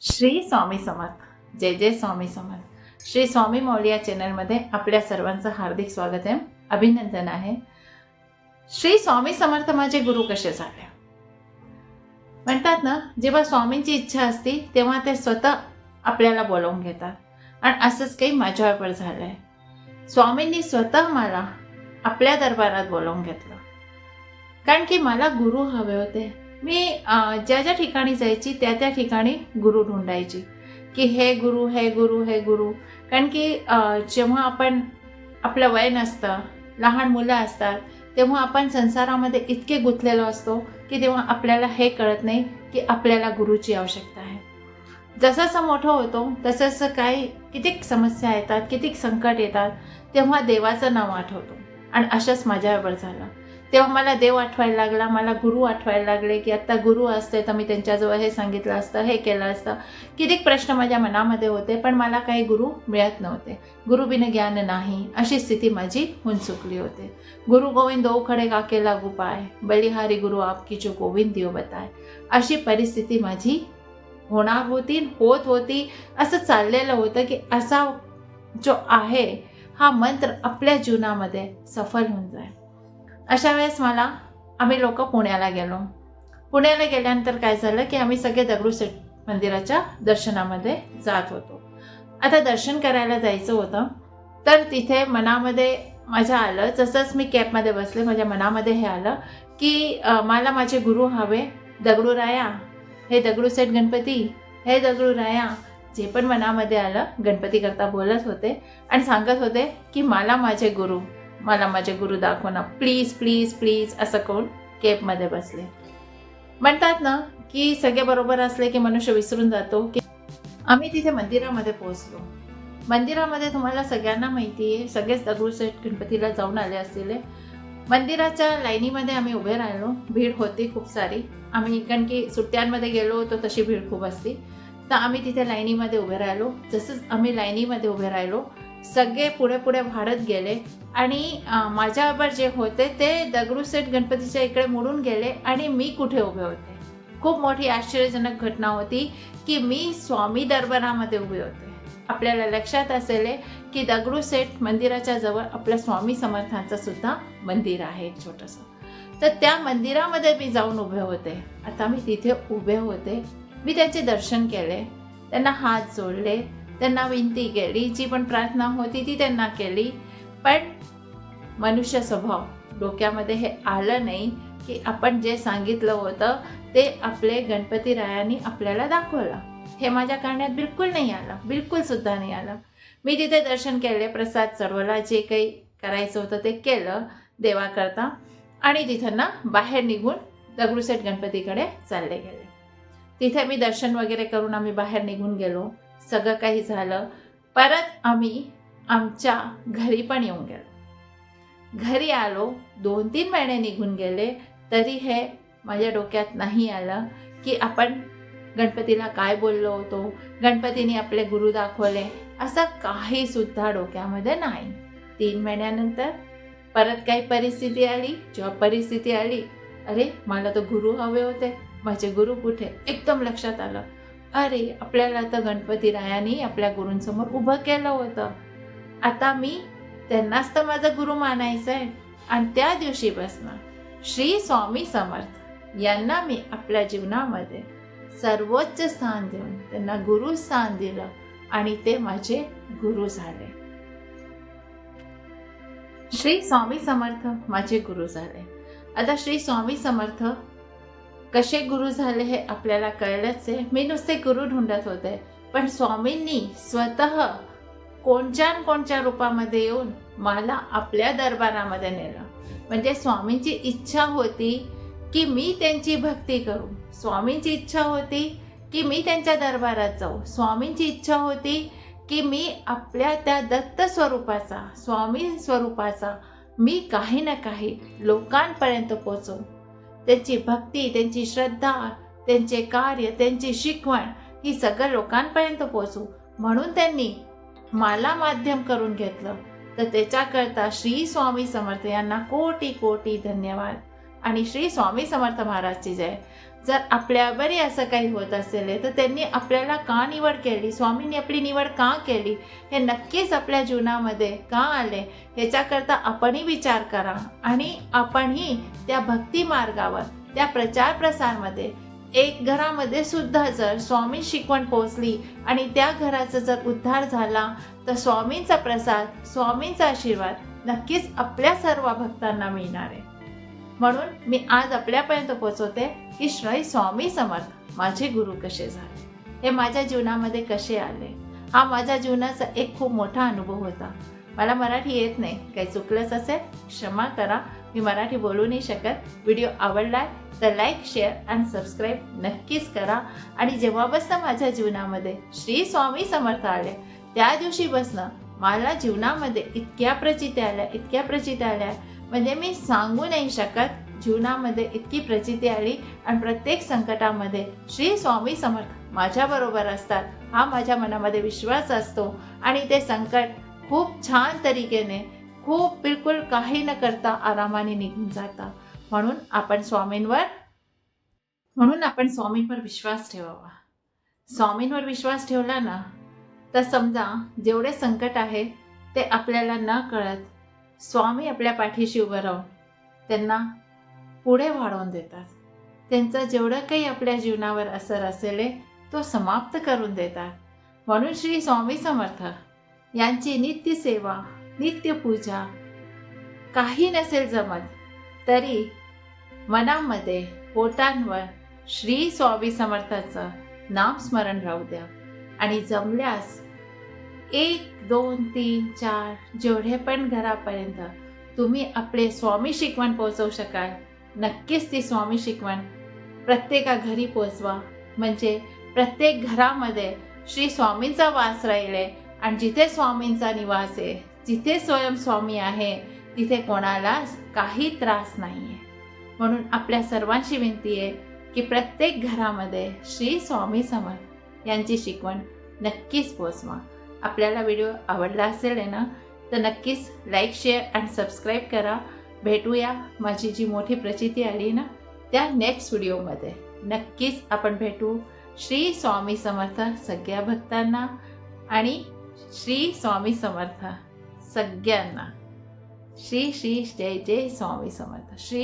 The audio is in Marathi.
श्री स्वामी समर्थ. जय जय स्वामी समर्थ. श्री स्वामी मौली या चॅनलमध्ये आपल्या सर्वांचं हार्दिक स्वागत आहे. अभिनंदन आहे. श्री स्वामी समर्थ माझे गुरु कसे झाले? म्हणतात ना जेव्हा स्वामींची इच्छा असते तेव्हा ते स्वतः आपल्याला बोलावून घेतात. आणि असंच काही माझ्यावर झालं आहे स्वामींनी स्वतः मला आपल्या दरबारात बोलावून घेतलं. कारण की मला गुरु हवे होते. मी ज्या ज्या ठिकाणी जायची त्या त्या ठिकाणी गुरु ढूंढायची. की हे गुरु हे गुरु हे गुरु. कारण की जेव्हा आपण आपलं वय नसतं लहान मुलं असतात तेव्हा आपण संसारामध्ये इतके गुंतलेलो असतो की तेव्हा आपल्याला हे कळत नाही की आपल्याला गुरुची आवश्यकता आहे. जसं मोठं होतो तसं काही कितीक समस्या येतात कितीक संकट येतात तेव्हा देवाचं नाव आठवतो. आणि अशाच माझ्यावर झालं. तेव्हा मला देव आठवायला लागला मला गुरु आठवायला लागले की आत्ता गुरु असते तर मी त्यांच्याजवळ हे सांगितलं असतं हे केलं असतं. कितीक प्रश्न माझ्या मनामध्ये होते पण मला काही गुरु मिळत नव्हते. गुरुबिन ज्ञान नाही अशी स्थिती माझी होऊन चुकली होते. गुरु गोविंद दो खडे काके लागू पाय बलिहारी गुरु आपकी जो गोविंद देव बताय. अशी परिस्थिती माझी होणार होती होत होती असं चाललेलं होतं की असा जो आहे हा मंत्र आपल्या जीवनामध्ये सफल होऊन जाईल. अशा वेळेस मला आम्ही लोक पुण्याला गेलो. पुण्याला गेल्यानंतर काय झालं की आम्ही सगळे दगडूशेठ मंदिराच्या दर्शनामध्ये जात होतो. आता दर्शन करायला जायचं होतं तर तिथे मनामध्ये माझ्या आलं जसंच मी कॅबमध्ये बसले माझ्या मनामध्ये हे आलं की मला माझे गुरु हवे दगडू राया हे दगडूशेठ गणपती हे दगडू राया जे पण मनामध्ये आलं गणपती करता बोलत होते आणि सांगत होते की मला माझे गुरु मला माझे गुरु दाखव ना. प्लीज प्लीज प्लीज असं करून केपमध्ये बसले. म्हणतात ना की सगळे बरोबर असले की मनुष्य विसरून जातो. की आम्ही तिथे मंदिरामध्ये पोहोचलो. मंदिरामध्ये तुम्हाला सगळ्यांना माहिती आहे सगळेच दगडूशेठ गणपतीला जाऊन आले असतील. मंदिराच्या लाईनीमध्ये आम्ही उभे राहिलो. भीड होती खूप सारी. आम्ही कारण की सुट्ट्यांमध्ये गेलो होतो तशी भीड खूप असती. तर आम्ही तिथे लाईनीमध्ये उभे राहिलो. जसंच आम्ही लाईनीमध्ये उभे राहिलो सगळे पुढे पुढे वाढत गेले. आणि माझ्यावर जे होते ते दगडूशेठ गणपतीच्या इकडे मोडून गेले आणि मी कुठे उभे होते. खूप मोठी आश्चर्यजनक घटना होती की मी स्वामी दरबारामध्ये उभे होते. आपल्याला लक्षात असेल की दगडूशेठ मंदिराच्या जवळ आपल्या स्वामी समर्थांचं सुद्धा मंदिर आहे छोटंसं. तर त्या मंदिरामध्ये मी जाऊन उभे होते. आता मी तिथे उभे होते. मी त्यांचे दर्शन केले. त्यांना हात जोडले. त्यांना विनंती केली. जी पण प्रार्थना होती ती त्यांना केली. पण मनुष्य स्वभाव डोक्यामध्ये हे आलं नाही की आपण जे सांगितलं होतं ते आपले गणपती रायांनी आपल्याला दाखवलं. हे माझ्या करण्यात बिलकुल नाही आलं. बिलकुल सुद्धा नाही आलं. मी तिथे दर्शन केले प्रसाद चढवला जे काही करायचं होतं ते केलं देवाकरता. आणि तिथं ना बाहेर निघून दगडूशेठ गणपतीकडे चालले गेले. तिथे मी दर्शन वगैरे करून आम्ही बाहेर निघून गेलो. सगळं काही झालं परत आम्ही आमच्या घरी पण येऊन गेलो. घरी आलो दोन तीन महिने निघून गेले तरी हे माझ्या डोक्यात नाही आलं की आपण गणपतीला काय बोललो होतो गणपतीने आपले गुरु दाखवले असं काही सुद्धा डोक्यामध्ये नाही. तीन महिन्यानंतर परत काही परिस्थिती आली जेव्हा परिस्थिती आली अरे मला तर गुरु हवे होते माझे गुरु कुठे? एकदम लक्षात आलं. अरे आपल्याला तर गणपती रायानी आपल्या गुरूंसमोर उभं केलं होतं. आता मी त्यांनाच तर माझा गुरु मानायचं आहे आणि त्या दिवशीपासनं श्री स्वामी समर्थ यांना मी आपल्या जीवनामध्ये सर्वोच्च स्थान देऊन त्यांना गुरु स्थान दिलं आणि ते माझे गुरु झाले. श्री स्वामी समर्थ माझे गुरु झाले. आता श्री स्वामी समर्थ कसे गुरु झाले हे आपल्याला कळलंच आहे. मी नुसते गुरु ढूंढत होते. पण स्वामींनी स्वतः कोणच्या न कोणच्या रूपामध्ये येऊन मला आपल्या दरबारामध्ये नेलं. म्हणजे स्वामींची इच्छा होती की मी त्यांची भक्ती करू. स्वामींची इच्छा होती की मी त्यांच्या दरबारात जाऊ. स्वामींची इच्छा होती की मी आपल्या त्या दत्त स्वरूपाचा स्वामी स्वरूपाचा मी काही ना काही लोकांपर्यंत पोचवू. त्यांची भक्ती त्यांची श्रद्धा त्यांचे कार्य त्यांची शिकवण ही सगळं लोकांपर्यंत पोचू म्हणून त्यांनी मला माध्यम करून घेतलं. तर त्याच्याकरता श्री स्वामी समर्थ यांना कोटी कोटी धन्यवाद. आणि श्री स्वामी समर्थ महाराजची जय. जर आपल्यावरही असं काही होत असेल तर त्यांनी आपल्याला का निवड केली? स्वामींनी आपली निवड का केली? हे नक्कीच आपल्या जीवनामध्ये का आले? ह्याच्याकरता आपणही विचार करा आणि आपणही त्या भक्ती मार्गावर त्या प्रचार प्रसारमध्ये एक घरामध्ये सुद्धा जर स्वामी शिकवण पोचली आणि त्या घराचा जर उद्धार झाला तर स्वामींचा प्रसाद स्वामींचा आशीर्वाद नक्कीच आपल्या सर्व भक्तांना मिळणार आहे. म्हणून मी आज आपल्यापर्यंत पोहोचवते की श्री स्वामी समर्थ माझे गुरु कसे झाले? हे माझ्या जीवनामध्ये कसे आले? हा माझ्या जीवनाचा एक खूप मोठा अनुभव होता. मला मराठी येत नाही. काही चुकलंच असेल क्षमा करा. मी मराठी बोलू नाही शकत. व्हिडिओ आवडलाय तर लाईक शेअर आणि सबस्क्राईब नक्कीच करा. आणि जेव्हापासून माझ्या जीवनामध्ये श्री स्वामी समर्थ आले त्या दिवशीपासनं मला जीवनामध्ये इतक्या प्रचिती आल्या इतक्या प्रचिती आल्या. म्हणजे मी सांगू नाही शकत जीवनामध्ये इतकी प्रचिती आली आणि प्रत्येक संकटामध्ये श्री स्वामी समर्थ माझ्याबरोबर असतात हा माझ्या मनामध्ये विश्वास असतो. आणि ते संकट खूप छान तरीकेने खूप बिलकुल काही न करता आरामाने निघून जातात म्हणून आपण स्वामींवर म्हणून आपण स्वामींवर विश्वास ठेवावा. स्वामींवर विश्वास ठेवला ना तर समजा जेवढे संकट आहे ते आपल्याला न कळत स्वामी आपल्या पाठीशी उभं राहून त्यांना पुढे वाढवून देतात. त्यांचं जेवढं काही आपल्या जीवनावर असर असेल तो समाप्त करून देतात. म्हणून श्री स्वामी समर्थ यांची नित्य सेवा नित्य पूजा काही नसेल जमत तरी मनामध्ये पोटांवर श्री स्वामी समर्थाचं नामस्मरण राहू द्या. आणि जमल्यास एक दोन तीन चार जेवढे पण घरापर्यंत तुम्ही आपले स्वामी शिकवण पोहोचवू शकाल नक्कीच ती स्वामी शिकवण प्रत्येका घरी पोचवा म्हणजे प्रत्येक घरामध्ये श्री स्वामींचा वास राहिले आणि जिथे स्वामींचा निवास आहे जिथे स्वयं स्वामी आहे तिथे कोणाला काही त्रास नाही आहे म्हणून आपल्या सर्वांची विनंती आहे की प्रत्येक घरामध्ये श्री स्वामी समर्थ यांची शिकवण नक्कीच पोचवा आपल्याला व्हिडिओ आवडला असेल आहे ना तर नक्कीच लाईक शेअर अँड सबस्क्राईब करा. भेटूया माझी जी मोठी प्रचिती आली ना त्या नेक्स्ट व्हिडिओमध्ये नक्कीच आपण भेटू. श्री स्वामी समर्थ सगळ्या भक्तांना आणि श्री स्वामी समर्थ सगळ्यांना. श्री श्री जय जय स्वामी समर्थ. श्री